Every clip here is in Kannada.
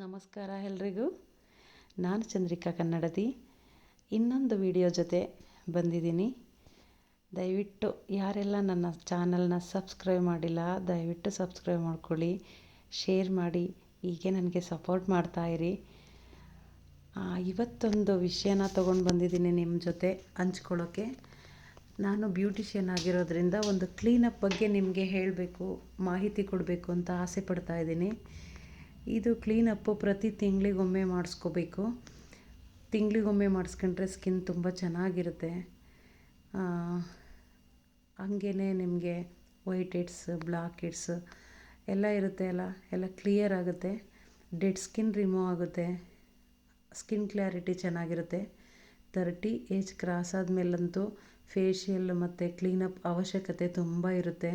ನಮಸ್ಕಾರ ಎಲ್ರಿಗೂ. ನಾನು ಚಂದ್ರಿಕಾ ಕನ್ನಡತಿ ಇನ್ನೊಂದು ವಿಡಿಯೋ ಜೊತೆ ಬಂದಿದ್ದೀನಿ. ದಯವಿಟ್ಟು ಯಾರೆಲ್ಲ ನನ್ನ ಚಾನಲ್ನ ಸಬ್ಸ್ಕ್ರೈಬ್ ಮಾಡಿಲ್ಲ, ದಯವಿಟ್ಟು ಸಬ್ಸ್ಕ್ರೈಬ್ ಮಾಡ್ಕೊಳ್ಳಿ, ಶೇರ್ ಮಾಡಿ, ಹೀಗೆ ನನಗೆ ಸಪೋರ್ಟ್ ಮಾಡ್ತಾಯಿರಿ ಇವತ್ತೊಂದು ವಿಷಯನ ತೊಗೊಂಡು ಬಂದಿದ್ದೀನಿ ನಿಮ್ಮ ಜೊತೆ ಹಂಚ್ಕೊಳ್ಳೋಕ್ಕೆ ನಾನು ಬ್ಯೂಟಿಷಿಯನ್ ಆಗಿರೋದ್ರಿಂದ ಒಂದು ಕ್ಲೀನಪ್ ಬಗ್ಗೆ ನಿಮಗೆ ಹೇಳಬೇಕು, ಮಾಹಿತಿ ಕೊಡಬೇಕು ಅಂತ ಆಸೆ ಪಡ್ತಾ ಇದ್ದೀನಿ. ಇದು ಕ್ಲೀನಪ್ಪು ಪ್ರತಿ ತಿಂಗಳಿಗೊಮ್ಮೆ ಮಾಡಿಸ್ಕೋಬೇಕು. ತಿಂಗಳಿಗೊಮ್ಮೆ ಮಾಡಿಸ್ಕೊಂಡ್ರೆ ಸ್ಕಿನ್ ತುಂಬ ಚೆನ್ನಾಗಿರುತ್ತೆ. ಹಂಗೇ ನಿಮಗೆ ವೈಟ್ ಹೆಡ್ಸ್ ಬ್ಲಾಕ್ ಹೆಡ್ಸ್ ಎಲ್ಲ ಇರುತ್ತೆ ಅಲ್ಲ, ಎಲ್ಲ ಕ್ಲಿಯರ್ ಆಗುತ್ತೆ. ಡೆಡ್ ಸ್ಕಿನ್ ರಿಮೂವ್ ಆಗುತ್ತೆ. ಸ್ಕಿನ್ ಕ್ಲಾರಿಟಿ ಚೆನ್ನಾಗಿರುತ್ತೆ. ತರ್ಟಿ ಏಜ್ ಕ್ರಾಸ್ ಆದಮೇಲಂತೂ ಫೇಶಿಯಲ್ ಮತ್ತು ಕ್ಲೀನಪ್ ಅವಶ್ಯಕತೆ ತುಂಬ ಇರುತ್ತೆ.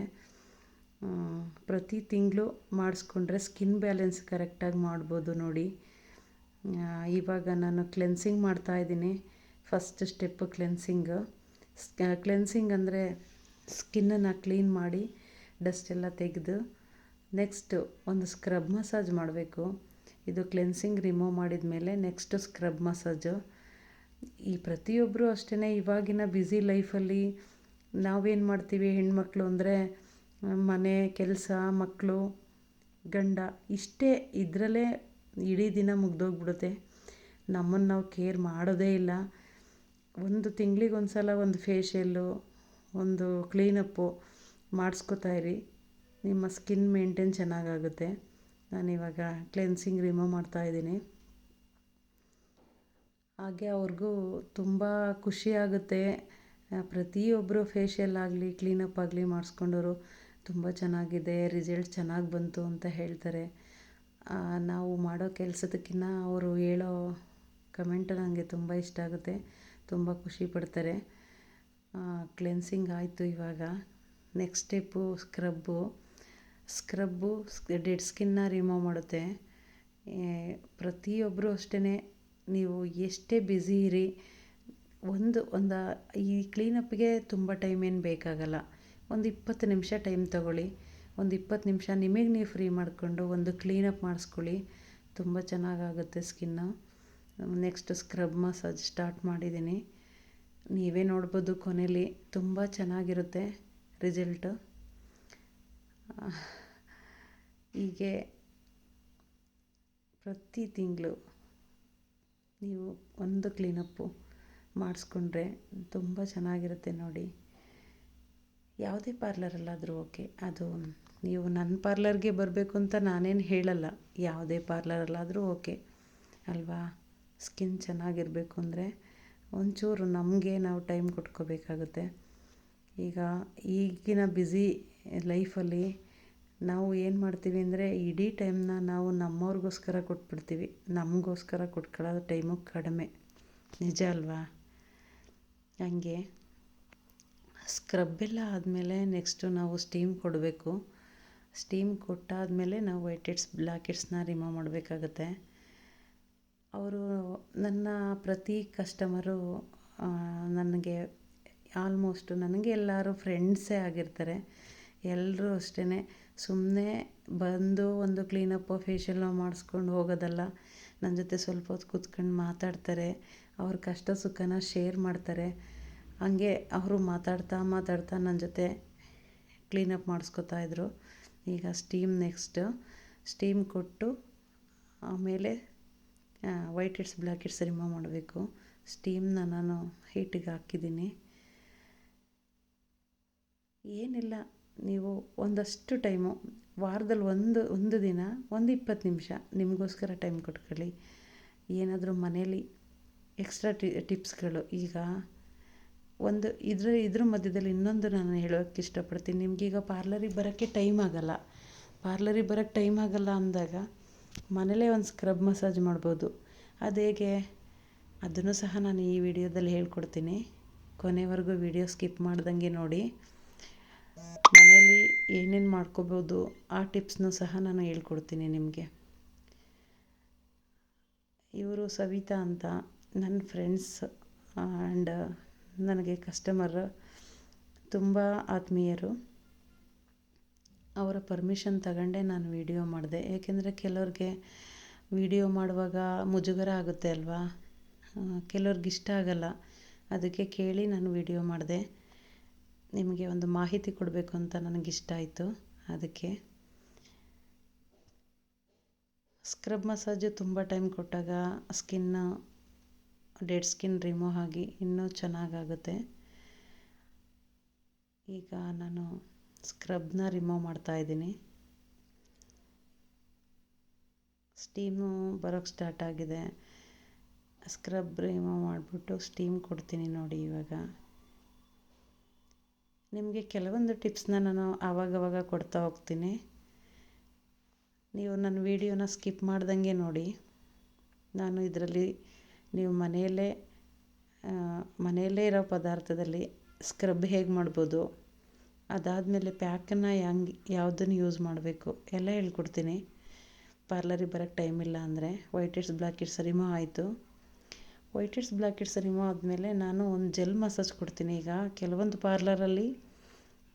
ಪ್ರತಿ ತಿಂಗಳು ಮಾಡಿಸ್ಕೊಂಡ್ರೆ ಸ್ಕಿನ್ ಬ್ಯಾಲೆನ್ಸ್ ಕರೆಕ್ಟಾಗಿ ಮಾಡ್ಬೋದು ನೋಡಿ. ಇವಾಗ ನಾನು ಕ್ಲೆನ್ಸಿಂಗ್ ಮಾಡ್ತಾ ಇದ್ದೀನಿ. ಫಸ್ಟ್ ಸ್ಟೆಪ್ಪು ಕ್ಲೆನ್ಸಿಂಗ್ ಕ್ಲೆನ್ಸಿಂಗ್ ಅಂದರೆ ಸ್ಕಿನ್ನನ್ನು ಕ್ಲೀನ್ ಮಾಡಿ ಡಸ್ಟ್ ಎಲ್ಲ ತೆಗೆದು ನೆಕ್ಸ್ಟು ಒಂದು ಸ್ಕ್ರಬ್ ಮಸಾಜ್ ಮಾಡಬೇಕು. ಇದು ಕ್ಲೆನ್ಸಿಂಗ್ ರಿಮೂವ್ ಮಾಡಿದ ಮೇಲೆ ನೆಕ್ಸ್ಟ್ ಸ್ಕ್ರಬ್ ಮಸಾಜು ಈ ಪ್ರತಿಯೊಬ್ಬರು ಅಷ್ಟೇ ಇವಾಗಿನ ಬ್ಯುಸಿ ಲೈಫಲ್ಲಿ ನಾವೇನು ಮಾಡ್ತೀವಿ ಹೆಣ್ಮಕ್ಳು ಅಂದರೆ ಮನೆ, ಕೆಲಸ ಮಕ್ಕಳು ಗಂಡ ಇಷ್ಟೇ ಇದರಲ್ಲೇ ಇಡೀ ದಿನ ಮುಗ್ದೋಗ್ಬಿಡುತ್ತೆ. ನಮ್ಮನ್ನು ನಾವು ಕೇರ್ ಮಾಡೋದೇ ಇಲ್ಲ. ಒಂದು ತಿಂಗ್ಳಿಗೆ ಒಂದು ಸಲ ಒಂದು ಫೇಶಿಯಲ್ಲು, ಒಂದು ಕ್ಲೀನಪ್ಪು ಮಾಡಿಸ್ಕೊತಾ ಇರಿ. ನಿಮ್ಮ ಸ್ಕಿನ್ ಮೇಂಟೈನ್ ಚೆನ್ನಾಗಾಗುತ್ತೆ. ನಾನಿವಾಗ ಕ್ಲೆನ್ಸಿಂಗ್ ರಿಮೂವ್ ಮಾಡ್ತಾಯಿದ್ದೀನಿ ಹಾಗೆ ಅವ್ರಿಗೂ ತುಂಬ ಖುಷಿಯಾಗುತ್ತೆ ಪ್ರತಿಯೊಬ್ಬರು ಫೇಶಿಯಲ್ ಆಗಲಿ, ಕ್ಲೀನಪ್ ಆಗಲಿ ಮಾಡಿಸ್ಕೊಂಡವರು ತುಂಬ ಚೆನ್ನಾಗಿದೆ ರಿಸಲ್ಟ್ ಚೆನ್ನಾಗಿ ಬಂತು ಅಂತ ಹೇಳ್ತಾರೆ. ನಾವು ಮಾಡೋ ಕೆಲಸದಕ್ಕಿಂತ ಅವರು ಹೇಳೋ ಕಮೆಂಟ್ ನನಗೆ ತುಂಬ ಇಷ್ಟ ಆಗುತ್ತೆ, ತುಂಬ ಖುಷಿ ಪಡ್ತಾರೆ. ಕ್ಲೆನ್ಸಿಂಗ್ ಆಯಿತು ಇವಾಗ. Next step scrub scrub dead ಸ್ಕಿನ್ನ remove ಮಾಡುತ್ತೆ. ಪ್ರತಿಯೊಬ್ಬರು ಅಷ್ಟೇ ನೀವು ಎಷ್ಟೇ ಬ್ಯುಸಿ ಇರಿ, ಒಂದು ಒಂದು, ಈ ಕ್ಲೀನಪ್ಗೆ ತುಂಬ ಟೈಮ್ ಏನು ಬೇಕಾಗಲ್ಲ. ಒಂದು ಇಪ್ಪತ್ತು ನಿಮಿಷ ಟೈಮ್ ತೊಗೊಳ್ಳಿ. ಒಂದು ಇಪ್ಪತ್ತು ನಿಮಿಷ ನಿಮಗೆ ನೀವು ಫ್ರೀ ಮಾಡಿಕೊಂಡು ಒಂದು ಕ್ಲೀನಪ್ ಮಾಡಿಸ್ಕೊಳ್ಳಿ. ತುಂಬ ಚೆನ್ನಾಗಾಗುತ್ತೆ skin. Next scrub massage start ಮಾಡಿದ್ದೀನಿ. ನೀವೇ ನೋಡ್ಬೋದು ಕೊನೆಯಲ್ಲಿ ತುಂಬ ಚೆನ್ನಾಗಿರುತ್ತೆ ರಿಸಲ್ಟು. ಹೀಗೆ ಪ್ರತಿ ತಿಂಗಳು ನೀವು ಒಂದು ಕ್ಲೀನಪ್ಪು ಮಾಡಿಸ್ಕೊಂಡ್ರೆ ತುಂಬ ಚೆನ್ನಾಗಿರುತ್ತೆ ನೋಡಿ. ಯಾವುದೇ ಪಾರ್ಲರಲ್ಲಾದರೂ ಓಕೆ. ಅದು ನೀವು ನನ್ನ ಪಾರ್ಲರ್ಗೆ ಬರಬೇಕು ಅಂತ ನಾನೇನು ಹೇಳಲ್ಲ. ಯಾವುದೇ ಪಾರ್ಲರಲ್ಲಾದರೂ ಓಕೆ. ಅಲ್ವಾ? ಸ್ಕಿನ್ ಚೆನ್ನಾಗಿರಬೇಕು ಅಂದರೆ ಒಂಚೂರು ನಮಗೆ ನಾವು ಟೈಮ್ ಕೊಟ್ಕೋಬೇಕಾಗುತ್ತೆ. ಈಗ ಈಗಿನ ಬ್ಯುಸಿ ಲೈಫಲ್ಲಿ ನಾವು ಏನು ಮಾಡ್ತೀವಿ ಅಂದರೆ ಇಡೀ ಟೈಮ್ನ ನಾವು ನಮ್ಮವ್ರಿಗೋಸ್ಕರ ಕೊಟ್ಬಿಡ್ತೀವಿ. ನಮಗೋಸ್ಕರ ಕೊಟ್ಕೊಳ್ಳೋ ಟೈಮು ಕಡಿಮೆ. ನಿಜ ಅಲ್ವಾ? ಹಂಗೆ. ಸ್ಕ್ರಬ್ ಎಲ್ಲ ಆದಮೇಲೆ ನೆಕ್ಸ್ಟು ನಾವು ಸ್ಟೀಮ್ ಕೊಡಬೇಕು. ಸ್ಟೀಮ್ ಕೊಟ್ಟಾದಮೇಲೆ ನಾವು ವೈಟ್ ಹೆಡ್ಸ್ ಬ್ಲ್ಯಾಕ್ ಹೆಡ್ಸ್ನ ರಿಮೂವ್ ಮಾಡಬೇಕಾಗತ್ತೆ. ಅವರು ನನ್ನ ಪ್ರತಿ ಕಸ್ಟಮರು ನನಗೆ ಆಲ್ಮೋಸ್ಟು ನನಗೆ ಎಲ್ಲರೂ ಫ್ರೆಂಡ್ಸೇ ಆಗಿರ್ತಾರೆ. ಎಲ್ಲರೂ ಅಷ್ಟೇ ಸುಮ್ಮನೆ ಬಂದು ಒಂದು ಕ್ಲೀನಪ್ಪು ಫೇಶಿಯಲ್ ಮಾಡಿಸ್ಕೊಂಡು ಹೋಗೋದಲ್ಲ. ನನ್ನ ಜೊತೆ ಸ್ವಲ್ಪ ಹೊತ್ತು ಕೂತ್ಕೊಂಡು ಮಾತಾಡ್ತಾರೆ. ಅವ್ರ ಕಷ್ಟ ಸುಖನ ಶೇರ್ ಮಾಡ್ತಾರೆ. ಹಂಗೆ ಅವರು ಮಾತಾಡ್ತಾ ಮಾತಾಡ್ತಾ ನನ್ನ ಜೊತೆ ಕ್ಲೀನಪ್ ಮಾಡಿಸ್ಕೊತಾ ಇದ್ದರು ಈಗ ಸ್ಟೀಮ್ ನೆಕ್ಸ್ಟು ಸ್ಟೀಮ್ ಕೊಟ್ಟು ಆಮೇಲೆ white heads black heads remove ಮಾಡಬೇಕು. ಸ್ಟೀಮ್ನ ನಾನು ಹೀಟಿಗೆ ಹಾಕಿದ್ದೀನಿ. ಏನಿಲ್ಲ, ನೀವು ಒಂದಷ್ಟು ಟೈಮು ವಾರದಲ್ಲಿ ಒಂದು ಒಂದು ದಿನ, ಒಂದು ಇಪ್ಪತ್ತು ನಿಮಿಷ ನಿಮಗೋಸ್ಕರ ಟೈಮ್ ಕೊಟ್ಕೊಳ್ಳಿ. ಏನಾದರೂ ಮನೇಲಿ ಎಕ್ಸ್ಟ್ರಾ ಟಿ ಟಿಪ್ಸ್ಗಳು ಈಗ ಒಂದು ಇದ್ರ ಇದ್ರ ಮಧ್ಯದಲ್ಲಿ ಇನ್ನೊಂದು ನಾನು ಹೇಳೋಕ್ಕೆ ಇಷ್ಟಪಡ್ತೀನಿ. ನಿಮಗೀಗ ಪಾರ್ಲರಿಗೆ ಬರೋಕ್ಕೆ ಟೈಮ್ ಆಗೋಲ್ಲ. ಪಾರ್ಲರಿಗೆ ಬರೋಕ್ಕೆ ಟೈಮ್ ಆಗೋಲ್ಲ ಅಂದಾಗ ಮನೇಲೇ ಒಂದು ಸ್ಕ್ರಬ್ ಮಸಾಜ್ ಮಾಡ್ಬೋದು. ಅದು ಹೇಗೆ? ಅದನ್ನು ಸಹ ನಾನು ಈ ವಿಡಿಯೋದಲ್ಲಿ ಹೇಳ್ಕೊಡ್ತೀನಿ. ಕೊನೆವರೆಗೂ ವಿಡಿಯೋ ಸ್ಕಿಪ್ ಮಾಡ್ದಂಗೆ ನೋಡಿ. ಮನೇಲಿ ಏನೇನು ಮಾಡ್ಕೋಬೋದು ಆ ಟಿಪ್ಸ್ನೂ ಸಹ ನಾನು ಹೇಳ್ಕೊಡ್ತೀನಿ ನಿಮಗೆ. ಇವರು ಸವಿತಾ ಅಂತ ನನ್ನ ಫ್ರೆಂಡ್ಸ್ ಆ್ಯಂಡ್ ನನಗೆ ಕಸ್ಟಮರ್ ತುಂಬ ಆತ್ಮೀಯರು. ಅವರ ಪರ್ಮಿಷನ್ ತಗೊಂಡೆ ನಾನು ವೀಡಿಯೋ ಮಾಡಿದೆ. ಏಕೆಂದರೆ ಕೆಲವ್ರಿಗೆ ವಿಡಿಯೋ ಮಾಡುವಾಗ ಮುಜುಗರ ಆಗುತ್ತೆ ಅಲ್ವಾ? ಕೆಲವ್ರಿಗೆ ಇಷ್ಟ ಆಗಲ್ಲ. ಅದಕ್ಕೆ ಕೇಳಿ ನಾನು ವಿಡಿಯೋ ಮಾಡಿದೆ. ನಿಮಗೆ ಒಂದು ಮಾಹಿತಿ ಕೊಡಬೇಕು ಅಂತ ನನಗಿಷ್ಟ ಆಯಿತು. ಅದಕ್ಕೆ ಸ್ಕ್ರಬ್ ಮಸಾಜು ತುಂಬ ಟೈಮ್ ಕೊಟ್ಟಾಗ ಸ್ಕಿನ್ನು ಡೆಡ್ ಸ್ಕಿನ್ ರಿಮೂವ್ ಆಗಿ ಇನ್ನೂ ಚೆನ್ನಾಗಾಗುತ್ತೆ. ಈಗ ನಾನು ಸ್ಕ್ರಬ್ನ ರಿಮೂವ್ ಮಾಡ್ತಾ ಇದ್ದೀನಿ. ಸ್ಟೀಮು ಬರೋಕ್ಕೆ ಸ್ಟಾರ್ಟ್ ಆಗಿದೆ. ಸ್ಕ್ರಬ್ ರಿಮೂವ್ ಮಾಡಿಬಿಟ್ಟು ಸ್ಟೀಮ್ ಕೊಡ್ತೀನಿ ನೋಡಿ ಇವಾಗ. ನಿಮಗೆ ಕೆಲವೊಂದು ಟಿಪ್ಸ್ನ ನಾನು ಆವಾಗವಾಗ ಕೊಡ್ತಾ ಹೋಗ್ತೀನಿ. ನೀವು ನನ್ನ ವೀಡಿಯೋನ ಸ್ಕಿಪ್ ಮಾಡ್ದಂಗೆ ನೋಡಿ. ನಾನು ಇದರಲ್ಲಿ ನೀವು ಮನೆಯಲ್ಲೇ ಮನೆಯಲ್ಲೇ ಇರೋ ಪದಾರ್ಥದಲ್ಲಿ ಸ್ಕ್ರಬ್ ಹೇಗೆ ಮಾಡ್ಬೋದು? ಅದಾದಮೇಲೆ ಪ್ಯಾಕನ್ನು ಹೆಂಗೆ, ಯಾವುದನ್ನು ಯೂಸ್ ಮಾಡಬೇಕು? ಎಲ್ಲ ಹೇಳ್ಕೊಡ್ತೀನಿ. ಪಾರ್ಲರಿಗೆ ಬರೋಕ್ಕೆ ಟೈಮ್ ಇಲ್ಲ ಅಂದರೆ. White heads black heads remove ಆಯಿತು. White heads black heads remove ಆದಮೇಲೆ ನಾನು ಒಂದು ಜೆಲ್ ಮಸಾಜ್ ಕೊಡ್ತೀನಿ ಈಗ. ಕೆಲವೊಂದು ಪಾರ್ಲರಲ್ಲಿ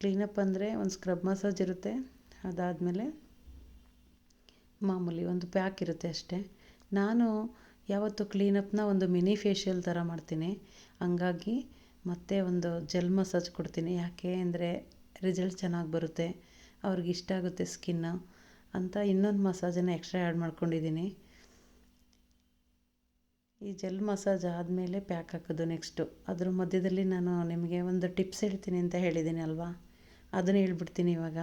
ಕ್ಲೀನಪ್ ಅಂದರೆ ಒಂದು ಸ್ಕ್ರಬ್ ಮಸಾಜ್ ಇರುತ್ತೆ. ಅದಾದಮೇಲೆ ಮಾಮೂಲಿ ಒಂದು ಪ್ಯಾಕ್ ಇರುತ್ತೆ ಅಷ್ಟೇ. ನಾನು ಯಾವತ್ತು ಕ್ಲೀನಪ್ನ ಒಂದು ಮಿನಿ ಫೇಶಿಯಲ್ ಥರ ಮಾಡ್ತೀನಿ. ಹಂಗಾಗಿ ಮತ್ತೆ ಒಂದು ಜೆಲ್ ಮಸಾಜ್ ಕೊಡ್ತೀನಿ. ಯಾಕೆ ಅಂದರೆ ರಿಸಲ್ಟ್ ಚೆನ್ನಾಗಿ ಬರುತ್ತೆ. ಅವ್ರಿಗೆ ಇಷ್ಟ ಆಗುತ್ತೆ ಸ್ಕಿನ್ನು ಅಂತ ಇನ್ನೊಂದು ಮಸಾಜನ್ನು ಎಕ್ಸ್ಟ್ರಾ ಆ್ಯಡ್ ಮಾಡ್ಕೊಂಡಿದ್ದೀನಿ. ಈ ಜೆಲ್ ಮಸಾಜ್ ಆದಮೇಲೆ ಪ್ಯಾಕ್ ಹಾಕೋದು ನೆಕ್ಸ್ಟು ಅದ್ರ ಮಧ್ಯದಲ್ಲಿ ನಾನು ನಿಮಗೆ ಒಂದು ಟಿಪ್ಸ್ ಹೇಳ್ತೀನಿ ಅಂತ ಹೇಳಿದ್ದೀನಿ ಅಲ್ವಾ? ಅದನ್ನು ಹೇಳ್ಬಿಡ್ತೀನಿ ಇವಾಗ.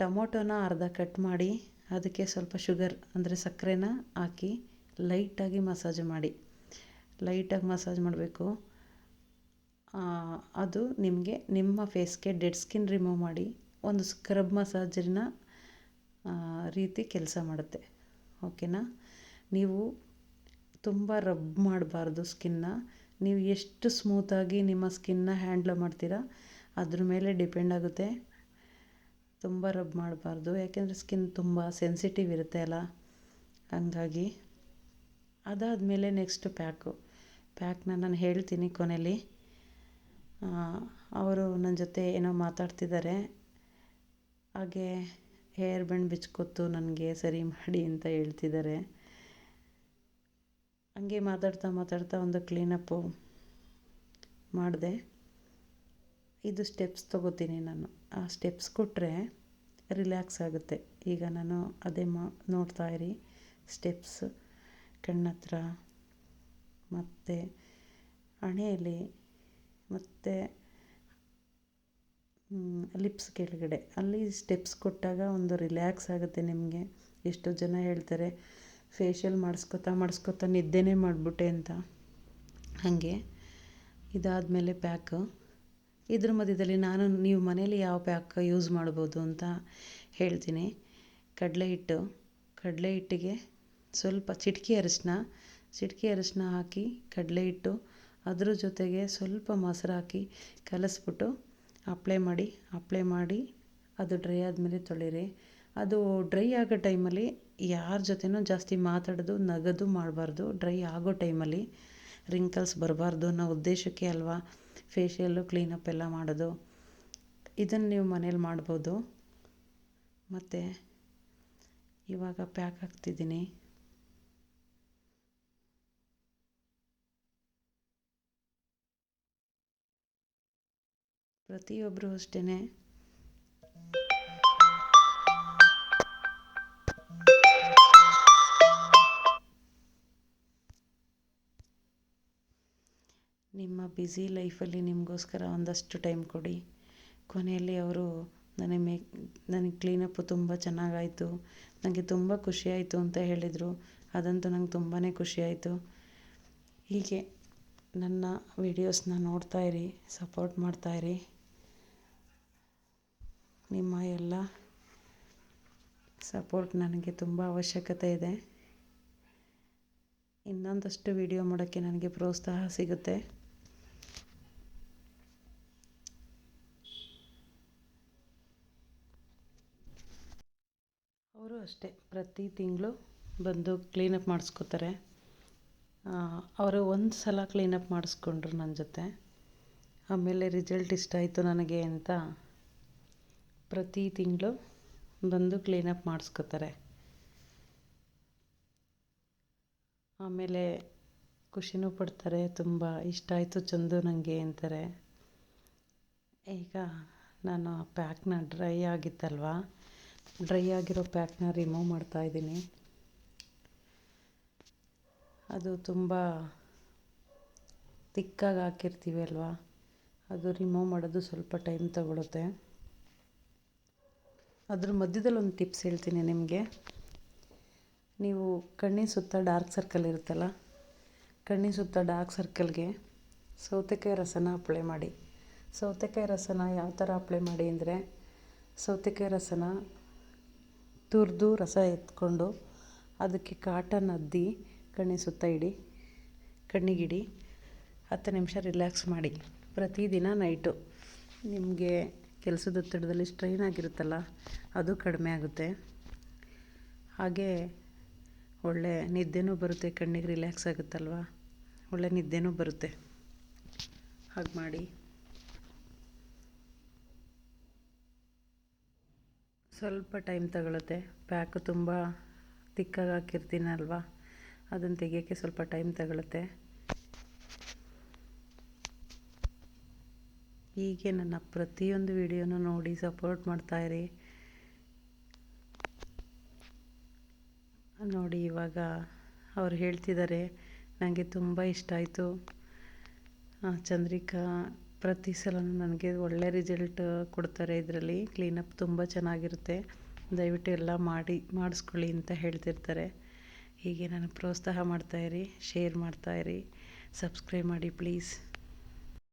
ಟೊಮೊಟೊನ ಅರ್ಧ ಕಟ್ ಮಾಡಿ ಅದಕ್ಕೆ ಸ್ವಲ್ಪ ಶುಗರ್ ಅಂದರೆ ಸಕ್ಕರೆನ ಹಾಕಿ ಲೈಟಾಗಿ ಮಸಾಜ್ ಮಾಡಿ. ಲೈಟಾಗಿ ಮಸಾಜ್ ಮಾಡಬೇಕು. ಅದು ನಿಮಗೆ ನಿಮ್ಮ ಫೇಸ್ಗೆ ಡೆಡ್ ಸ್ಕಿನ್ ರಿಮೂವ್ ಮಾಡಿ ಒಂದು ಸ್ಕ್ರಬ್ ಮಸಾಜಿನ ರೀತಿ ಕೆಲಸ ಮಾಡುತ್ತೆ. ಓಕೆನಾ? ನೀವು ತುಂಬ ರಬ್ ಮಾಡಬಾರ್ದು ಸ್ಕಿನ್ನ. ನೀವು ಎಷ್ಟು ಸ್ಮೂತಾಗಿ ನಿಮ್ಮ ಸ್ಕಿನ್ನ ಹ್ಯಾಂಡ್ಲ್ ಮಾಡ್ತೀರಾ, ಅದ್ರ ಮೇಲೆ ಡಿಪೆಂಡ್ ಆಗುತ್ತೆ. ತುಂಬ ರಬ್ ಮಾಡಬಾರ್ದು, ಯಾಕೆಂದರೆ ಸ್ಕಿನ್ ತುಂಬ ಸೆನ್ಸಿಟಿವ್ ಇರುತ್ತೆ ಅಲ್ಲ? ಹಂಗಾಗಿ ಅದಾದಮೇಲೆ ನೆಕ್ಸ್ಟ್ ಪ್ಯಾಕು ಪ್ಯಾಕ್ನ ನಾನು ಹೇಳ್ತೀನಿ ಕೊನೆಯಲ್ಲಿ ಅವರು ನನ್ನ ಜೊತೆ ಏನೋ ಮಾತಾಡ್ತಿದ್ದಾರೆ. ಹಾಗೆ ಹೇರ್ ಬ್ಯಾಂಡ್ ಬಿಚ್ಕೊತ್ತು ನನಗೆ ಸರಿ ಮಾಡಿ ಅಂತ ಹೇಳ್ತಿದ್ದಾರೆ. ಹಂಗೆ ಮಾತಾಡ್ತಾ ಮಾತಾಡ್ತಾ ಒಂದು ಕ್ಲೀನಪ್ಪು ಮಾಡಿದೆ. ಇದು ಸ್ಟೆಪ್ಸ್ ತೊಗೋತೀನಿ ನಾನು. ಆ ಸ್ಟೆಪ್ಸ್ ಕೊಟ್ಟರೆ ರಿಲ್ಯಾಕ್ಸ್ ಆಗುತ್ತೆ. ಈಗ ನಾನು ಅದೇ ಮಾ, ನೋಡ್ತಾ ಇರಿ. ಸ್ಟೆಪ್ಸ್ ಕಣ್ಣತ್ರ, ಮತ್ತು ಹಣೆಯಲ್ಲಿ, ಮತ್ತು ಲಿಪ್ಸ್ ಕೆಳಗಡೆ. ಅಲ್ಲಿ ಸ್ಟೆಪ್ಸ್ ಕೊಟ್ಟಾಗ ಒಂದು ರಿಲ್ಯಾಕ್ಸ್ ಆಗುತ್ತೆ ನಿಮಗೆ. ಎಷ್ಟೋ ಜನ ಹೇಳ್ತಾರೆ ಫೇಶಿಯಲ್ ಮಾಡಿಸ್ಕೊತಾ ಮಾಡಿಸ್ಕೊತಾ ನಿದ್ದೆನೇ ಮಾಡಿಬಿಟ್ಟೆ ಅಂತ. ಹಾಗೆ. ಇದಾದಮೇಲೆ ಪ್ಯಾಕು ಇದ್ರ ಮಧ್ಯದಲ್ಲಿ ನಾನು ನೀವು ಮನೇಲಿ ಯಾವ ಪ್ಯಾಕ್ ಯೂಸ್ ಮಾಡ್ಬೋದು ಅಂತ ಹೇಳ್ತೀನಿ. ಕಡಲೆ ಹಿಟ್ಟು. ಕಡಲೆ ಹಿಟ್ಟಿಗೆ ಸ್ವಲ್ಪ ಚಿಟಕಿ ಅರಿಶಿನ ಚಿಟಕಿ ಅರಿಶಿನ ಹಾಕಿ ಕಡಲೆ ಹಿಟ್ಟು. ಅದ್ರ ಜೊತೆಗೆ ಸ್ವಲ್ಪ ಮೊಸರು ಹಾಕಿ ಕಲಸ್ಬಿಟ್ಟು ಅಪ್ಲೈ ಮಾಡಿ ಅಪ್ಲೈ ಮಾಡಿ ಅದು ಡ್ರೈ ಆದಮೇಲೆ ತೊಳೀರಿ. ಅದು ಡ್ರೈ ಆಗೋ ಟೈಮಲ್ಲಿ ಯಾರ ಜೊತೆನೂ ಜಾಸ್ತಿ ಮಾತಾಡೋದು, ನಗೋದು ಮಾಡಬಾರ್ದು. ಡ್ರೈ ಆಗೋ ಟೈಮಲ್ಲಿ ರಿಂಕಲ್ಸ್ ಬರಬಾರ್ದು ಅನ್ನೋ ಉದ್ದೇಶಕ್ಕೆ ಅಲ್ವಾ? ಫೇಶಿಯಲ್ಲು ಕ್ಲೀನಪ್ ಎಲ್ಲ ಮಾಡೋದು. ಇದನ್ನು ನೀವು ಮನೇಲಿ ಮಾಡ್ಬೋದು. ಮತ್ತು ಇವಾಗ ಪ್ಯಾಕ್ ಹಾಕ್ತಿದ್ದೀನಿ. ಪ್ರತಿಯೊಬ್ಬರು ಅಷ್ಟೇ ನಿಮ್ಮ ಬ್ಯುಸಿ ಲೈಫಲ್ಲಿ ನಿಮಗೋಸ್ಕರ ಒಂದಷ್ಟು ಟೈಮ್ ಕೊಡಿ. ಕೊನೆಯಲ್ಲಿ ಅವರು ನನಗೆ ಮೇ ನನಗೆ ಕ್ಲೀನಪ್ಪು ತುಂಬ ಚೆನ್ನಾಗಾಯಿತು. ನನಗೆ ತುಂಬ ಖುಷಿಯಾಯಿತು ಅಂತ ಹೇಳಿದರು. ಅದಂತೂ ನಂಗೆ ತುಂಬಾ ಖುಷಿಯಾಯಿತು ಹೀಗೆ ನನ್ನ ವೀಡಿಯೋಸ್ನ ಇರಿ ಸಪೋರ್ಟ್ ಮಾಡ್ತಾಯಿರಿ ನಿಮ್ಮ ಎಲ್ಲ ಸಪೋರ್ಟ್ ನನಗೆ ತುಂಬ ಅವಶ್ಯಕತೆ ಇದೆ. ಇನ್ನೊಂದಷ್ಟು ವಿಡಿಯೋ ಮಾಡೋಕ್ಕೆ ನನಗೆ ಪ್ರೋತ್ಸಾಹ ಸಿಗುತ್ತೆ. ಅಷ್ಟೇ. ಪ್ರತಿ ತಿಂಗಳು ಬಂದು ಕ್ಲೀನಪ್ ಮಾಡಿಸ್ಕೋತಾರೆ. ಅವರು ಒಂದು ಸಲ ಕ್ಲೀನಪ್ ಮಾಡಿಸ್ಕೊಂಡ್ರು ನನ್ನ ಜೊತೆ. ಆಮೇಲೆ ರಿಸಲ್ಟ್ ಇಷ್ಟ ಆಯಿತು ನನಗೆ ಅಂತ ಪ್ರತಿ ತಿಂಗಳು ಬಂದು ಕ್ಲೀನಪ್ ಮಾಡಿಸ್ಕೋತಾರೆ. ಆಮೇಲೆ ಖುಷಿನೂ ಪಡ್ತಾರೆ, ತುಂಬ ಇಷ್ಟ ಆಯಿತು ಚಂದು ನನಗೆ ಅಂತಾರೆ. ಈಗ ನಾನು ಪ್ಯಾಕ್ನ ಡ್ರೈ ಆಗಿತ್ತಲ್ವ? ಡ್ರೈ ಆಗಿರೋ ಪ್ಯಾಕ್ನ ರಿಮೂವ್ ಮಾಡ್ತಾ ಇದ್ದೀನಿ. ಅದು ತುಂಬ ತಿಕ್ಕಾಗಿ ಹಾಕಿರ್ತೀವಿ ಅಲ್ವಾ? ಅದು ರಿಮೂವ್ ಮಾಡೋದು ಸ್ವಲ್ಪ ಟೈಮ್ ತಗೊಳುತ್ತೆ. ಅದ್ರ ಮಧ್ಯದಲ್ಲಿ ಒಂದು ಟಿಪ್ಸ್ ಹೇಳ್ತೀನಿ ನಿಮಗೆ. ನೀವು ಕಣ್ಣಿನ ಸುತ್ತ ಡಾರ್ಕ್ ಸರ್ಕಲ್ ಇರುತ್ತಲ್ಲ, ಕಣ್ಣಿನ ಸುತ್ತ ಡಾರ್ಕ್ ಸರ್ಕಲ್ಗೆ ಸೌತೆಕಾಯಿ ರಸನ ಅಪ್ಲೈ ಮಾಡಿ. ಸೌತೆಕಾಯಿ ರಸನ ಯಾವ ಥರ ಅಪ್ಲೈ ಮಾಡಿ ಅಂದರೆ, ಸೌತೆಕಾಯಿ ರಸನ ತುರಿದು ರಸ ಎತ್ಕೊಂಡು ಅದಕ್ಕೆ ಕಾಟನ್ ಅದ್ದಿ ಕಣ್ಣಿನ ಸುತ್ತ ಇಡಿ, ಕಣ್ಣಿಗಿಡಿ, ಹತ್ತು ನಿಮಿಷ ರಿಲ್ಯಾಕ್ಸ್ ಮಾಡಿ. ಪ್ರತಿದಿನ ನೈಟು. ನಿಮಗೆ ಕೆಲಸದ ಒತ್ತಡದಲ್ಲಿ ಸ್ಟ್ರೈನ್ ಆಗಿರುತ್ತಲ್ಲ, ಅದು ಕಡಿಮೆ ಆಗುತ್ತೆ. ಹಾಗೆ ಒಳ್ಳೆ ನಿದ್ದೆನೂ ಬರುತ್ತೆ, ಕಣ್ಣಿಗೆ ರಿಲ್ಯಾಕ್ಸ್ ಆಗುತ್ತಲ್ವ? ಒಳ್ಳೆ ನಿದ್ದೆನೂ ಬರುತ್ತೆ. ಹಾಗೆ ಮಾಡಿ. ಸ್ವಲ್ಪ ಟೈಮ್ ತಗೊಳುತ್ತೆ. ಪ್ಯಾಕು ತುಂಬ ತಿಕ್ಕಾಗಿ ಹಾಕಿರ್ತೀನಲ್ವ ಅದನ್ನು ತೆಗಿಯೋಕ್ಕೆ ಸ್ವಲ್ಪ ಟೈಮ್ ತಗೊಳುತ್ತೆ. ಹೀಗೆ ನನ್ನ ಪ್ರತಿಯೊಂದು ವಿಡಿಯೋನ ನೋಡಿ ಸಪೋರ್ಟ್ ಮಾಡ್ತಾಯಿರಿ ನೋಡಿ ಇವಾಗ ಅವ್ರು ಹೇಳ್ತಿದ್ದಾರೆ ನನಗೆ ತುಂಬ ಇಷ್ಟ ಆಯಿತು. ಚಂದ್ರಿಕಾ ಪ್ರತಿ ಸಲನೂ ನನಗೆ ಒಳ್ಳೆ ರಿಸಲ್ಟ್ ಕೊಡ್ತಾರೆ ಇದರಲ್ಲಿ. ಕ್ಲೀನಪ್ ತುಂಬ ಚೆನ್ನಾಗಿರುತ್ತೆ. ದಯವಿಟ್ಟು ಎಲ್ಲ ಮಾಡಿ, ಮಾಡಿಸ್ಕೊಳ್ಳಿ ಅಂತ ಹೇಳ್ತಿರ್ತಾರೆ. ಹೀಗೆ ನನಗೆ ಪ್ರೋತ್ಸಾಹ ಮಾಡ್ತಾಯಿರಿ ಶೇರ್ ಮಾಡ್ತಾಯಿರಿ ಸಬ್ಸ್ಕ್ರೈಬ್ ಮಾಡಿ ಪ್ಲೀಸ್